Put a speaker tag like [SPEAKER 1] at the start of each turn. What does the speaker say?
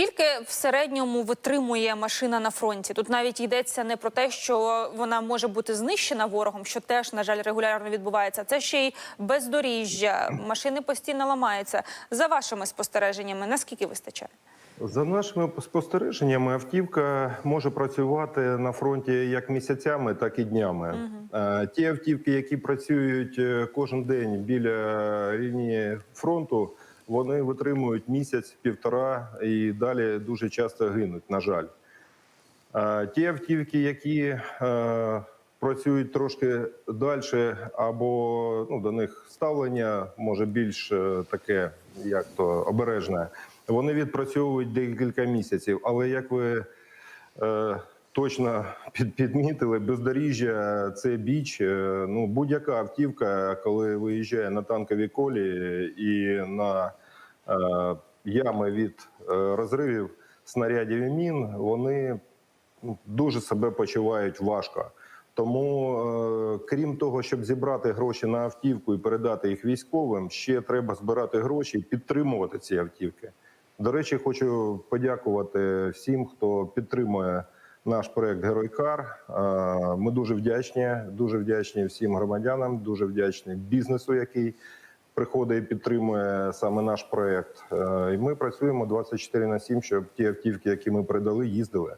[SPEAKER 1] Скільки в середньому витримує машина на фронті? Тут навіть йдеться не про те, що вона може бути знищена ворогом, що теж на жаль регулярно відбувається. Це ще й бездоріжжя, машини постійно ламаються. За вашими спостереженнями, наскільки вистачає?
[SPEAKER 2] За нашими спостереженнями, автівка може працювати на фронті як місяцями, так і днями. Е, Ті автівки, які працюють е, кожен день біля лінії фронту, вони витримують місяць, півтора і далі дуже часто гинуть. На жаль, Е, ті автівки, які е, працюють трошки далі, або ну, до них ставлення може більш е, таке, як то обережне. Вони відпрацьовують декілька місяців. Але як ви точно під, підмітили, бездоріжжя це біч. Е, ну, будь-яка автівка, коли виїжджає на танкові колі і на е, ями від е, розривів снарядів і мін, вони ну, дуже себе почувають важко. Тому, е, крім того, щоб зібрати гроші на автівку і передати їх військовим, ще треба збирати гроші і підтримувати ці автівки. До речі, хочу подякувати всім, хто підтримує наш проект Геройкар. Ми дуже вдячні, дуже вдячні всім громадянам, дуже вдячні бізнесу, який приходить і підтримує саме наш проект. І ми працюємо 24 на 7, щоб ті автівки, які ми передали, їздили.